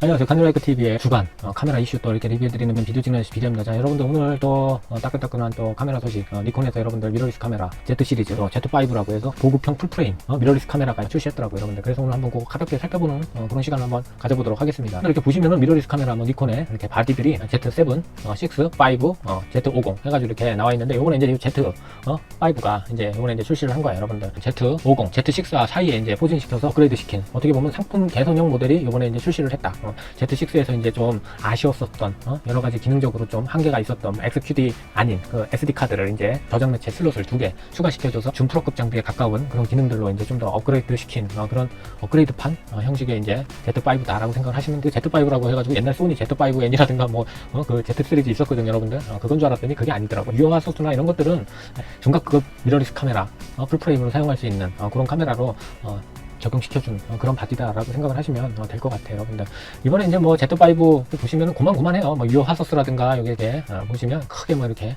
안녕하세요. 카메라이크 TV의 주간 어, 카메라 이슈 또 이렇게 리뷰해드리는 비디오 찍는 비디오입니다. 자, 여러분들 오늘 또 어, 따끈따끈한 또 카메라 소식 어, 니콘에서 여러분들 미러리스 카메라 Z 시리즈 어, Z5라고 해서 보급형 풀프레임 어, 미러리스 카메라가 출시했더라고요, 여러분들. 그래서 오늘 한번 그거 가볍게 살펴보는 어, 그런 시간을 한번 가져보도록 하겠습니다. 이렇게 보시면은 미러리스 카메라 뭐 니콘의 이렇게 바디들이 Z7, 어, 6, 5, 어, Z50 해가지고 이렇게 나와 있는데 요거는 이제 이 Z 어, 5가 이제 요번에 이제 출시를 한 거예요, 여러분들. Z50, Z6 사이에 이제 포진시켜서 업그레이드 시킨 어떻게 보면 상품 개선형 모델이 요번에 이제 출시를 했다. 어, Z6에서 이제 좀 아쉬웠었던 어, 여러 가지 기능적으로 좀 한계가 있었던 XQD 아닌 그 SD 카드를 이제 저장 매체 슬롯을 두 개 추가시켜줘서 줌 프로급 장비에 가까운 그런 기능들로 이제 좀 더 업그레이드 시킨 어, 그런 업그레이드판 어, 형식의 이제 Z5다라고 생각을 하시면 그 Z5라고 해가지고 옛날 소니 Z5N이라든가 뭐그 Z3도 있었거든요, 여러분들. 어, 그건 줄 알았더니 그게 아니더라고. 유효화 소스나 이런 것들은 중각급 미러리스 카메라 어, 풀프레임으로 사용할 수 있는 어, 그런 카메라로 어, 적용시켜준 어, 그런 바디다라고 생각을 하시면 될 것 같아요, 여러분들. 이번에 이제 뭐 Z5 보시면 고만고만해요. 뭐 유효 하소스라든가 여기 이렇게 어, 보시면 크게 뭐 이렇게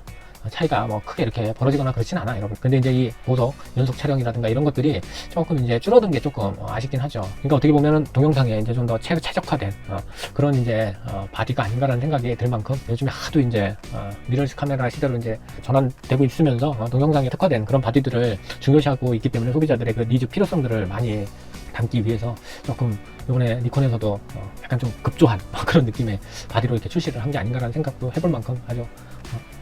차이가 뭐 크게 이렇게 벌어지거나 그렇진 않아, 여러분. 근데 이제 이 보석, 연속 촬영이라든가 이런 것들이 조금 이제 줄어든 게 조금 어, 아쉽긴 하죠. 그러니까 어떻게 보면은 동영상에 이제 좀 더 최적화된 어, 그런 이제 어, 바디가 아닌가라는 생각이 들 만큼 요즘에 하도 이제 어, 미러리스 카메라 시대로 이제 전환되고 있으면서 어, 동영상에 특화된 그런 바디들을 중요시하고 있기 때문에 소비자들의 그 니즈 필요성들을 많이 담기 위해서 조금 이번에 니콘에서도 어, 약간 좀 급조한 그런 느낌의 바디로 이렇게 출시를 한 게 아닌가라는 생각도 해볼 만큼 아주 어,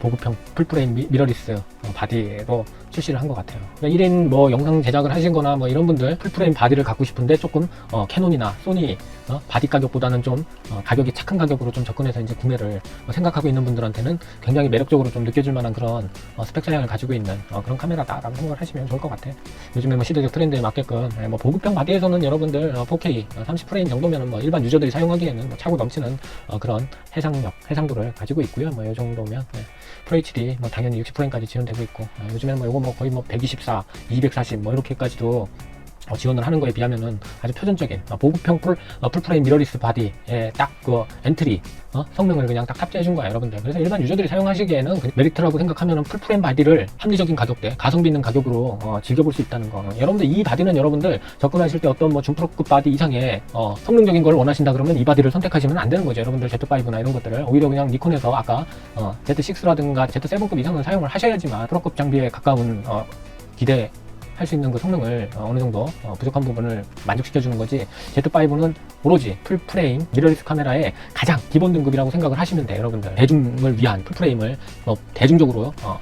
보급형 풀프레임 미, 미러리스 어, 바디로 출시를 한 것 같아요. 그러니까 1인 뭐 영상 제작을 하신 거나 뭐 이런 분들 풀프레임 바디를 갖고 싶은데 조금 어, 캐논이나 소니 어, 바디 가격보다는 좀 어, 가격이 착한 가격으로 좀 접근해서 이제 구매를 어, 생각하고 있는 분들한테는 굉장히 매력적으로 좀 느껴질 만한 그런 어, 스펙 사양을 가지고 있는 어, 그런 카메라다라고 생각을 하시면 좋을 것 같아요. 요즘에 뭐 시대적 트렌드에 맞게끔 예, 뭐 보급형 바디에서는 여러분들 어, 4K 어, 30프레임 정도면은 뭐 일반 유저들이 사용하기에는 뭐 차고 넘치는 어, 그런 해상력, 해상도를 가지고 있고요. 뭐 이 정도면 네. FHD 뭐 당연히 60프레임까지 지원되고 있고 어, 요즘에는 뭐 이거 뭐 거의 뭐 124, 240 뭐 이렇게까지도 어, 지원을 하는 거에 비하면은 아주 표준적인 어, 보급형 풀, 어, 풀프레임 미러리스 바디에 딱 그 엔트리 어? 성능을 그냥 딱 탑재해 준 거야 여러분들. 그래서 일반 유저들이 사용하시기에는 그 메리트라고 생각하면은 풀프레임 바디를 합리적인 가격대 가성비 있는 가격으로 어, 즐겨볼 수 있다는 거. 여러분들 이 바디는 여러분들 접근하실 때 어떤 뭐 줌프로급 바디 이상의 어, 성능적인 걸 원하신다 그러면 이 바디를 선택하시면 안 되는 거죠. 여러분들 Z5나 이런 것들을. 오히려 그냥 니콘에서 아까 어, Z6라든가 Z7급 이상은 사용을 하셔야지만 프로급 장비에 가까운 어, 기대 할 수 있는 그 성능을 어, 느 정도 어, 부족한 부분을 만족시켜 주는 거지 Z5는 오로지 풀프레임 미러리스 카메라의 가장 기본 등급이라고 생각을 하시면 돼요 여러분들. 대중을 위한 풀프레임을 어, 대중적으로 어,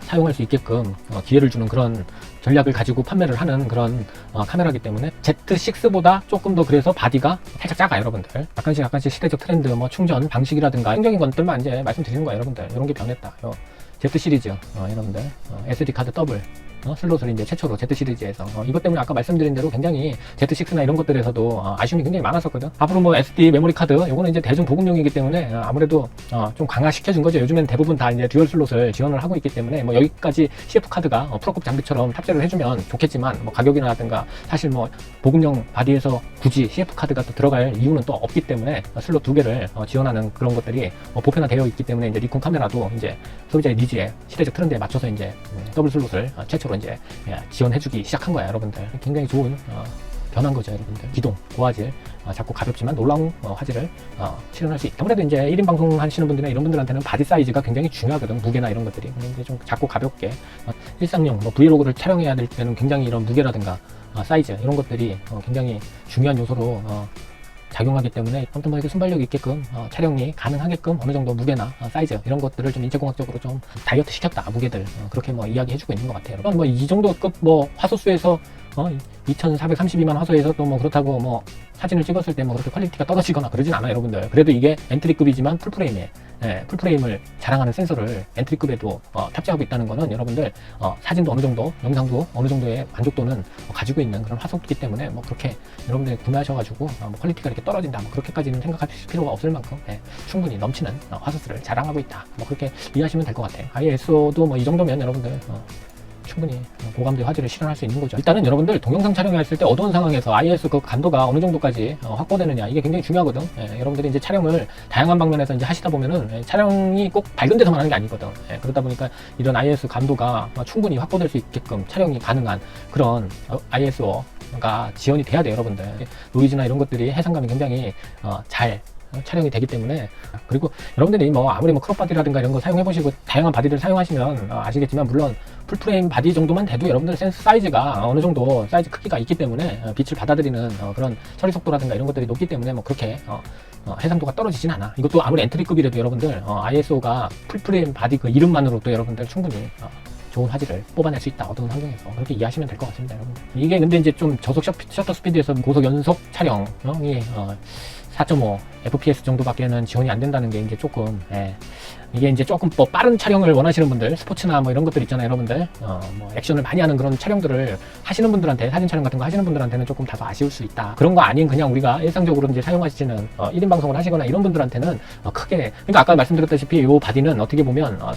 사용할 수 있게끔 어, 기회를 주는 그런 전략을 가지고 판매를 하는 그런 어, 카메라기 때문에 Z6보다 조금 더 그래서 바디가 살짝 작아요 여러분들 약간씩 약간씩 시대적 트렌드 뭐 충전 방식이라든가 행정인 것들만 이제 말씀드리는 거예요 여러분들 이런 게 변했다 요 Z 시리즈 어, 여러분들 어, SD 카드 더블 어, 슬롯을 이제 최초로 Z 시리즈에서 어, 이것 때문에 아까 말씀드린 대로 굉장히 Z6나 이런 것들에서도 어, 아쉬움이 굉장히 많았었거든. 앞으로 뭐 SD 메모리 카드 이거는 이제 대중 보급용이기 때문에 어, 아무래도 어, 좀 강화시켜 준 거죠. 요즘엔 대부분 다 이제 듀얼 슬롯을 지원을 하고 있기 때문에 뭐 여기까지 CF 카드가 어, 프로급 장비처럼 탑재를 해주면 좋겠지만 뭐 가격이라든가 사실 뭐 보급용 바디에서 굳이 CF 카드가 또 들어갈 이유는 또 없기 때문에 어, 슬롯 두 개를 어, 지원하는 그런 것들이 어, 보편화되어 있기 때문에 이제 니콘 카메라도 이제 소비자의 니즈에 시대적 트렌드에 맞춰서 이제 음, 더블 슬롯을 어, 최초로 이제 예, 지원해주기 시작한 거야 여러분들. 굉장히 좋은 어, 변한 거죠 여러분들. 기동 고화질. 어, 작고 가볍지만 놀라운 어, 화질을 어, 실현할 수 있다 아무래도 이제 1인 방송 하시는 분들이나 이런 분들한테는 바디 사이즈가 굉장히 중요하거든. 무게나 이런 것들이. 근데 좀 작고 가볍게 어, 일상용 뭐 브이로그를 촬영해야 될 때는 굉장히 이런 무게라든가 어, 사이즈 이런 것들이 어, 굉장히 중요한 요소로 어, 작용하기 때문에 아무튼 뭐 이렇게 순발력 있게끔 어, 촬영이 가능하게끔 어느 정도 무게나 어, 사이즈 이런 것들을 좀 인체공학적으로 좀 다이어트 시켰다 무게들. 어, 그렇게 뭐 이야기해주고 있는 것 같아요. 뭐이 정도 급 뭐 화소수에서 어, 2,432만 화소에서 또 뭐 그렇다고 뭐 사진을 찍었을 때 뭐 그렇게 퀄리티가 떨어지거나 그러진 않아요, 여러분들. 그래도 이게 엔트리급이지만 풀프레임에 예, 풀프레임을 자랑하는 센서를 엔트리급에도 어, 탑재하고 있다는 거는 여러분들 어, 사진도 어느 정도, 영상도 어느 정도의 만족도는 어, 가지고 있는 그런 화소이기 때문에 뭐 그렇게 여러분들이 구매하셔가지고 어, 뭐 퀄리티가 이렇게 떨어진다, 뭐 그렇게까지는 생각하실 필요가 없을 만큼 예, 충분히 넘치는 어, 화소수를 자랑하고 있다. 뭐 그렇게 이해하시면 될 것 같아요. ISO도 뭐 이 정도면 여러분들 어, 충분히 고감도의 화질을 실현할 수 있는 거죠. 일단은 여러분들 동영상 촬영했을 때 어두운 상황에서 IS 그 감도가 어느 정도까지 어, 확보되느냐 이게 굉장히 중요하거든. 예, 여러분들이 이제 촬영을 다양한 방면에서 이제 하시다 보면은 예, 촬영이 꼭 밝은 데서만 하는 게 아니거든. 예, 그러다 보니까 이런 IS 감도가 어, 충분히 확보될 수 있게끔 촬영이 가능한 그런 어, ISO 카메라가 지원이 돼야 돼요, 여러분들. 노이즈나 이런 것들이 해상감이 굉장히 어, 잘 어, 촬영이 되기 때문에 그리고 여러분들이 뭐 아무리 뭐 크롭 바디라든가 이런 거 사용해 보시고 다양한 바디를 사용하시면 어, 아시겠지만 물론 풀프레임 바디 정도만 돼도 여러분들 센스 사이즈가 어느 정도 사이즈 크기가 있기 때문에 어, 빛을 받아들이는 어, 그런 처리 속도라든가 이런 것들이 높기 때문에 뭐 그렇게 어, 어, 해상도가 떨어지진 않아. 이것도 아무리 엔트리급이라도 여러분들 어, ISO가 풀프레임 바디 그 이름만으로도 여러분들 충분히 어, 좋은 화질을 뽑아낼 수 있다. 어두운 환경에서 그렇게 이해하시면 될 것 같습니다, 여러분. 이게 근데 이제 좀 저속 셔- 셔터 스피드에서 고속 연속 촬영이 어, 4.5 FPS 정도밖에는 지원이 안 된다는 게 이제 조금 예. 이게 이제 조금 뭐 빠른 촬영을 원하시는 분들 스포츠나 뭐 이런 것들 있잖아요 여러분들 어, 뭐 액션을 많이 하는 그런 촬영들을 하시는 분들한테 사진 촬영 같은 거 하시는 분들한테는 조금 다소 아쉬울 수 있다 그런 거 아닌 그냥 우리가 일상적으로 이제 사용하시는 어, 1인 방송을 하시거나 이런 분들한테는 어, 크게 그러니까 아까 말씀드렸다시피 이 바디는 어떻게 보면 어,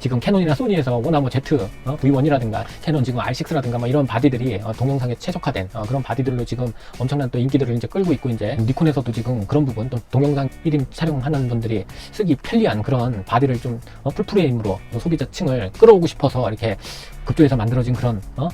지금 캐논이나 소니에서 워낙 뭐 Z, 어, V1이라든가 캐논 지금 R6라든가 뭐 이런 바디들이 어, 동영상에 최적화된 어, 그런 바디들로 지금 엄청난 또 인기들을 이제 끌고 있고 이제 니콘에서도 지금 그런 부분 또 동영상 1인 촬영하는 분들이 쓰기 편리한 그런 바디를 좀 어, 풀프레임으로 소비자층을 끌어오고 싶어서 이렇게 그쪽에서 만들어진 그런 어?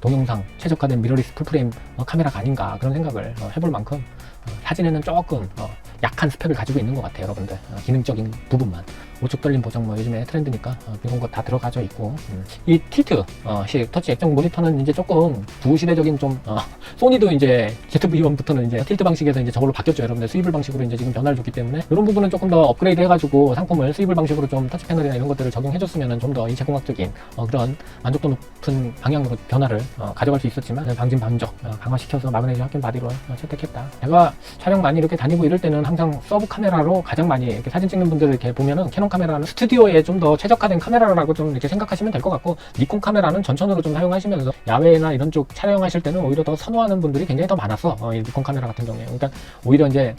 동영상 최적화된 미러리스 풀프레임 어, 카메라가 아닌가 그런 생각을 어, 해볼 만큼 어, 사진에는 조금 어, 약한 스펙을 가지고 있는 것 같아요, 여러분들. 어, 기능적인 부분만. 우측 떨림 보정 뭐 요즘에 트렌드니까 어, 이런 거 다 들어가져 있고 음. 이 틸트 어, 식 터치 액정 모니터는 이제 조금 부시대적인 좀 어, 소니도 이제 ZV-1부터는 이제 틸트 방식에서 이제 저걸로 바뀌었죠, 여러분들. 스위블 방식으로 이제 지금 변화를 줬기 때문에 이런 부분은 조금 더 업그레이드 해가지고 상품을 스위블 방식으로 좀 터치 패널이나 이런 것들을 적용해줬으면 좀더 인체공학적인 어, 그런 만족도 높은 방향으로 변화를 어, 가져갈 수 있었지만 방진 방적 어, 강화시켜서 마그네슘 합금 바디로 어, 채택했다. 제가 촬영 많이 이렇게 다니고 이럴 때는 항상 서브 카메라로 가장 많이 이렇게 사진 찍는 분들 이렇게 보면은 캐논 카메라는 스튜디오에 좀 더 최적화된 카메라라고 좀 이렇게 생각하시면 될 것 같고 니콘 카메라는 전천으로 좀 사용하시면서 야외나 이런 쪽 촬영하실 때는 오히려 더 선호하는 분들이 굉장히 더 많았어. 어, 이 니콘 카메라 같은 경우에. 그러니까 오히려 이제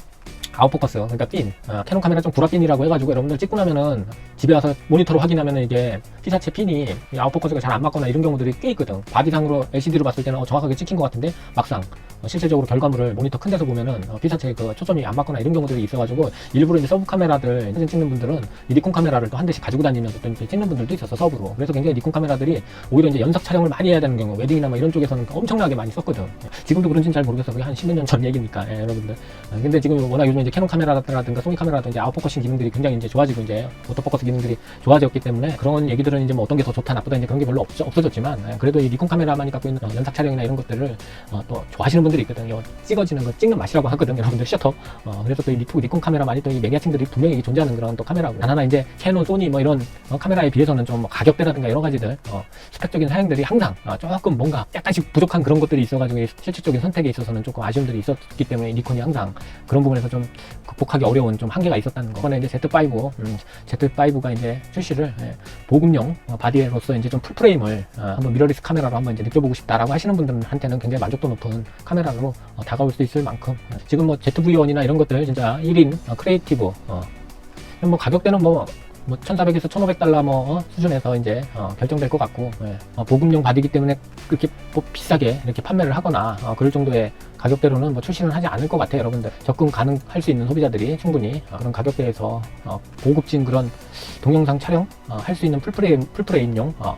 아웃포커스 그러니까 핀. 어, 캐논 카메라 좀 구라핀이라고 해가지고 여러분들 찍고 나면은 집에 와서 모니터로 확인하면은 이게 피사체 핀이 이 아웃포커스가 잘 안 맞거나 이런 경우들이 꽤 있거든. 바디상으로 LCD로 봤을 때는 어, 정확하게 찍힌 것 같은데 막상 어, 실제적으로 결과물을 모니터 큰 데서 보면은 어, 피사체 그 초점이 안 맞거나 이런 경우들이 있어가지고 일부러 이제 서브 카메라들 사진 찍는 분들은 이 니콘 카메라를 또 한 대씩 가지고 다니면서 또 이렇게 찍는 분들도 있었어 서브로. 그래서 굉장히 니콘 카메라들이 오히려 이제 연석 촬영을 많이 해야 되는 경우 웨딩이나 뭐 이런 쪽에서는 엄청나게 많이 썼거든. 지금도 그런지는 잘 모르겠어 그게 한 10몇 년 전 얘기니까. 예, 여러분들. 어, 근데 지금 워낙 요즘 이제 캐논 카메라라든가 소니 카메라라든가 이제 아웃포커싱 기능들이 굉장히 이제 좋아지고 이제 오토포커스 기능들이 좋아졌기 때문에 그런 얘기들은 이제 뭐 어떤 게 더 좋다 나쁘다 이제 그런 게 별로 없, 없어졌지만 예, 그래도 이 니콘 카메라만이 갖고 있는 어, 연삭 촬영이나 이런 것들을 어, 또 좋아하시는 분들이 있거든요. 찍어지는 거 찍는 맛이라고 하거든요. 여러분들 셔터. 어, 그래서 또 이 니콘, 니콘 카메라만이 또 이 매니아층들이 분명히 존재하는 그런 또 카메라고. 단 하나 이제 캐논 소니 뭐 이런 어, 카메라에 비해서는 좀뭐 가격대라든가 여러 가지들 어, 스펙적인 사양들이 항상 어, 조금 뭔가 약간씩 부족한 그런 것들이 있어가지고 이 실질적인 선택에 있어서는 조금 아쉬움들이 있었기 때문에 이 니콘이 항상 그런 부분에서 좀 극복하기 어려운 좀 한계가 있었다는 거. 이번에 이제 Z5, 음, Z5가 이제 출시를 예, 보급용 어, 바디로서 이제 좀 풀프레임을 어, 한번 미러리스 카메라로 한번 이제 느껴보고 싶다라고 하시는 분들한테는 굉장히 만족도 높은 카메라로 어, 다가올 수 있을 만큼 어, 지금 뭐 ZV-1이나 이런 것들 진짜 1인 어, 크리에이티브 어, 뭐 가격대는 뭐 뭐 1,400에서 1,500달러 뭐 어, 수준에서 이제 어, 결정될 것 같고 예. 어, 보급용 바디기 때문에 그렇게 뭐 비싸게 이렇게 판매를 하거나 어, 그럴 정도의 가격대로는 뭐 출시는 하지 않을 것 같아요 여러분들 접근 가능할 수 있는 소비자들이 충분히 어, 그런 가격대에서 어, 고급진 그런 동영상 촬영 어, 할 수 있는 풀프레임 풀프레임용 어,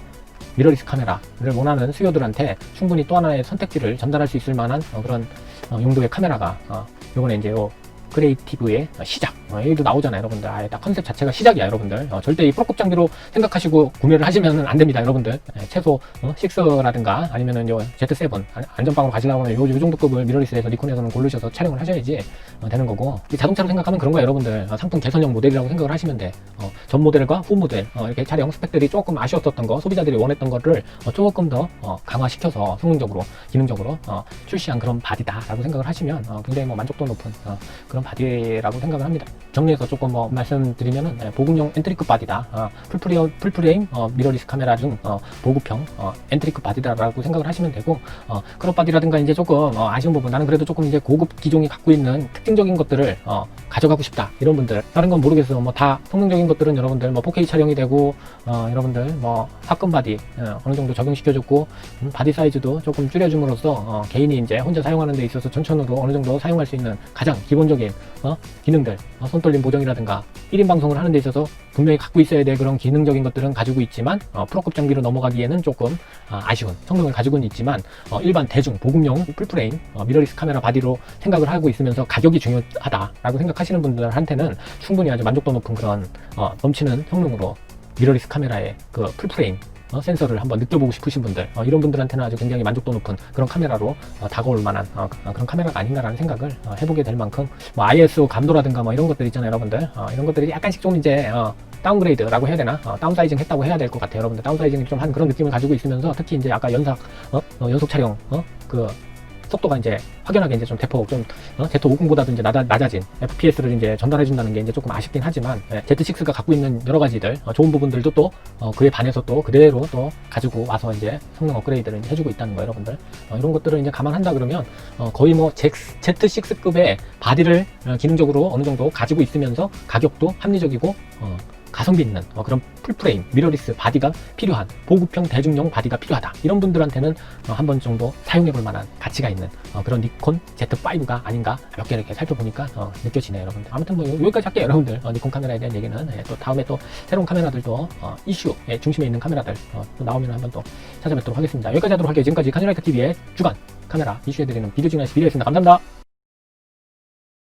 미러리스 카메라를 원하는 수요들한테 충분히 또 하나의 선택지를 전달할 수 있을 만한 어, 그런 어, 용도의 카메라가 어, 요번에 이제 요 크리에이티브의 시작. 어, 여기도 나오잖아요, 여러분들. 아예 딱 컨셉 자체가 시작이야, 여러분들. 어, 절대 이 프로급 장비로 생각하시고 구매를 하시면 안 됩니다, 여러분들. 예, 최소 어, 6라든가 아니면은 요 Z7 안- 안전빵으로 가시려면 요, 요 정도 급을 미러리스에서 니콘에서는 고르셔서 촬영을 하셔야지 어, 되는 거고. 이 자동차로 생각하면 그런 거야, 여러분들. 어, 상품 개선형 모델이라고 생각을 하시면 돼. 어, 전 모델과 후 모델 어, 이렇게 촬영 스펙들이 조금 아쉬웠었던 거, 소비자들이 원했던 거를 어, 조금 더 어, 강화시켜서 성능적으로, 기능적으로 어, 출시한 그런 바디다라고 생각을 하시면 어, 굉장히 뭐 만족도 높은 어, 그런 바디라고 생각을 합니다. 정리해서 조금 뭐 말씀드리면은 네, 보급용 엔트리급 바디다. 어, 풀프레임, 풀프레임 어, 미러리스 카메라 중 어, 보급형 어, 엔트리급 바디다라고 생각을 하시면 되고 어, 크롭 바디라든가 이제 조금 어, 아쉬운 부분 나는 그래도 조금 이제 고급 기종이 갖고 있는 특징적인 것들을 어, 가져가고 싶다. 이런 분들. 다른 건 모르겠어 뭐다 성능적인 것들은 여러분들 뭐 4K 촬영이 되고 어, 여러분들 뭐 사건 바디 어, 어느 정도 적용시켜줬고 음, 바디 사이즈도 조금 줄여줌으로써 어, 개인이 이제 혼자 사용하는 데 있어서 전천후로 어느 정도 사용할 수 있는 가장 기본적인 어, 기능들 어, 손떨림 보정이라든가 1인 방송을 하는 데 있어서 분명히 갖고 있어야 될 그런 기능적인 것들은 가지고 있지만 어, 프로급 장비로 넘어가기에는 조금 아, 아쉬운 성능을 가지고는 있지만 어, 일반 대중 보급용 풀프레임 어, 미러리스 카메라 바디로 생각을 하고 있으면서 가격이 중요하다라고 생각 하시는 분들한테는 충분히 아주 만족도 높은 그런 어, 넘치는 성능으로 미러리스 카메라의 그 풀프레임 어, 센서를 한번 느껴보고 싶으신 분들 어, 이런 분들한테는 아주 굉장히 만족도 높은 그런 카메라로 어, 다가올 만한 어, 그- 그런 카메라가 아닌가라는 생각을 어, 해보게 될 만큼 뭐 ISO 감도라든가 뭐 이런 것들 있잖아요 여러분들 어, 이런 것들이 약간씩 좀 이제 어, 다운그레이드라고 해야 되나 어, 다운사이징 했다고 해야 될 것 같아요 여러분들 다운사이징 좀 한 그런 느낌을 가지고 있으면서 특히 이제 아까 연삭 어? 어, 연속 촬영 어? 그 속도가 이제 확연하게 이제 좀 대폭 좀 어? 제트 50보다도 이제 낮아, 낮아진 FPS를 이제 전달해 준다는 게 이제 조금 아쉽긴 하지만 예, Z6가 갖고 있는 여러 가지들 어, 좋은 부분들도 또 어, 그에 반해서 또 그대로 또 가지고 와서 이제 성능 업그레이드를 이제 해주고 있다는 거예요 여러분들 어, 이런 것들을 이제 감안한다 그러면 어, 거의 뭐 Z6급의 바디를 어, 기능적으로 어느 정도 가지고 있으면서 가격도 합리적이고 어, 가성비 있는 어, 그런 풀프레임 미러리스 바디가 필요한 보급형 대중용 바디가 필요하다. 이런 분들한테는 어, 한번 정도 사용해 볼 만한 가치가 있는 어, 그런 니콘 Z5가 아닌가 몇 개 이렇게 살펴보니까 어, 느껴지네요 여러분들. 아무튼 뭐 요- 여기까지 할게요 여러분들. 어, 니콘 카메라에 대한 얘기는 예, 또 다음에 또 새로운 카메라들도 어, 이슈의 중심에 있는 카메라들 어, 또 나오면 한번 또 찾아뵙도록 하겠습니다. 여기까지 하도록 할게요. 지금까지 카메라이트 TV의 주간 카메라 이슈해드리는 비디오 진행시 비디오였습니다. 감사합니다